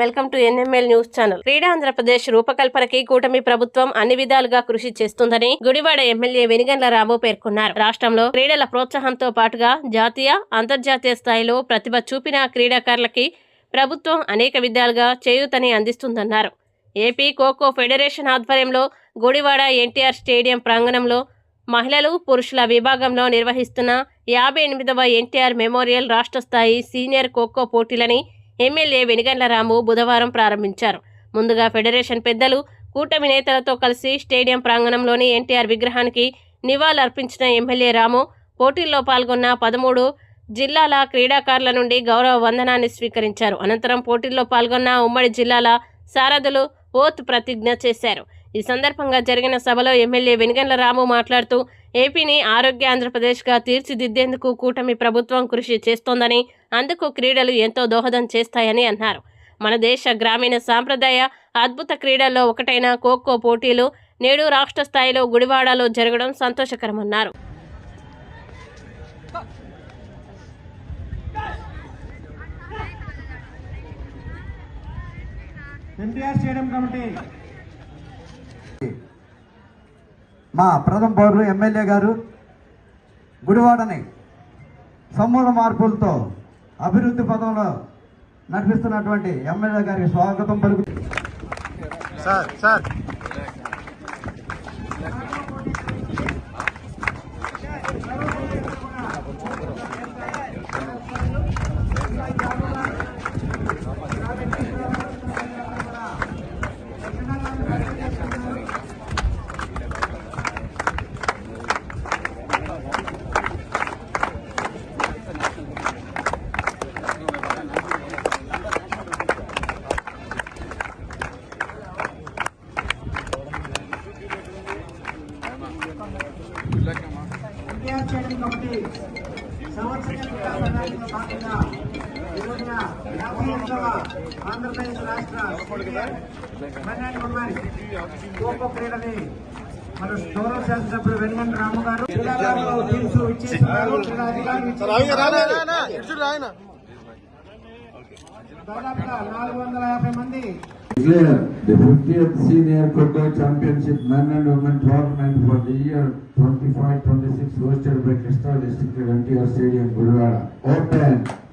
Welcome to NML news channel. క్రీడా ఆంధ్రప్రదేశ్ రూపకల్పనకి కూటమి ప్రభుత్వం అన్ని విధాలుగా కృషి చేస్తుందని గుడివాడ ఎమ్మెల్యే వెనిగండ్ల రాబు పేర్కొన్నారు. రాష్ట్రంలో క్రీడల ప్రోత్సాహంతో పాటుగా జాతీయ అంతర్జాతీయ స్థాయిలో ప్రతిభ చూపిన క్రీడాకారులకి ప్రభుత్వం అనేక విధాలుగా చేయూతని అందిస్తుందన్నారు. ఏపీ ఖోఖో ఫెడరేషన్ ఆధ్వర్యంలో గుడివాడ ఎన్టీఆర్ స్టేడియం ప్రాంగణంలో మహిళలు పురుషుల విభాగంలో నిర్వహిస్తున్న యాభై ఎనిమిదవ ఎన్టీఆర్ మెమోరియల్ రాష్ట్ర స్థాయి సీనియర్ ఖోఖో పోటీలని ఎమ్మెల్యే వెనిగండ్ల రాము బుధవారం ప్రారంభించారు. ముందుగా ఫెడరేషన్ పెద్దలు కూటమి నేతలతో కలిసి స్టేడియం ప్రాంగణంలోని ఎన్టీఆర్ విగ్రహానికి నివాళులర్పించిన ఎమ్మెల్యే రాము పోటీల్లో పాల్గొన్న పదమూడు జిల్లాల క్రీడాకారుల నుండి గౌరవ వందనాన్ని స్వీకరించారు. అనంతరం పోటీల్లో పాల్గొన్న ఉమ్మడి జిల్లాల సారథులు ఓత్ ప్రతిజ్ఞ చేశారు. ఈ సందర్భంగా జరిగిన సభలో ఎమ్మెల్యే వెనుగండ్ల రాము మాట్లాడుతూ ఏపీని ఆరోగ్య ఆంధ్రప్రదేశ్గా తీర్చిదిద్దేందుకు కూటమి ప్రభుత్వం కృషి చేస్తోందని అందుకు క్రీడలు ఎంతో దోహదం చేస్తాయని అన్నారు. మన దేశ గ్రామీణ సాంప్రదాయ అద్భుత క్రీడల్లో ఒకటైన ఖోఖో పోటీలు నేడు రాష్ట్ర స్థాయిలో గుడివాడలో జరగడం సంతోషకరమన్నారు. ఎన్టీఆర్ స్టేడియం కమిటీ మా ప్రథమ పౌరులు ఎమ్మెల్యే గారు గుడివాడని సమూల మార్పులతో అభివృద్ధి పదంలో నడిపిస్తున్నటువంటి ఎమ్మెల్యే గారికి స్వాగతం పలుకు sir sir. NTR stadium committee సంవత్సర భాగంగా ఈ రోజున యాభై ఎనిమిదవ ఆంధ్రప్రదేశ్ రాష్ట్ర పన్నెండు ఉమ్మడి ఖోఖో క్రీడని మన గౌరవ శాసనసభ్యులు వెనుగంట రాము గారు క్రీడాకారులు ఇచ్చేస్తున్నారు. దాదాపుగా నాలుగు వందల యాభై మంది Declare the 50th Senior Kho Championship Men and Women Tournament for the year 25-26 hosted by Krishna District at NTR Stadium, Gulwara. Open.